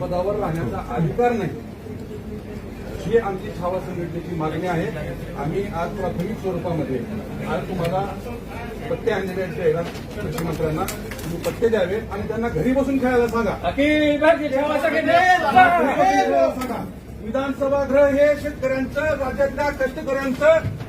पदावर राहण्याचा अधिकार नाही. ही आमची छावा संघटनेची मागणी आहे. आम्ही आज प्राथमिक स्वरूपामध्ये आज तुम्हाला पत्ते आणलेले आहेत. जाहिरात कृषी मंत्र्यांना तुम्ही पत्ते द्यावे आणि त्यांना घरी बसून खेळायला सांगा. खेळायला विधानसभा गृह हे शेतकऱ्यांचं राज्यातल्या कष्टकऱ्यांचं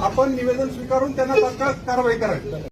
आपण निवेदन स्वीकारून त्यांना तात्काळ कारवाई करावी.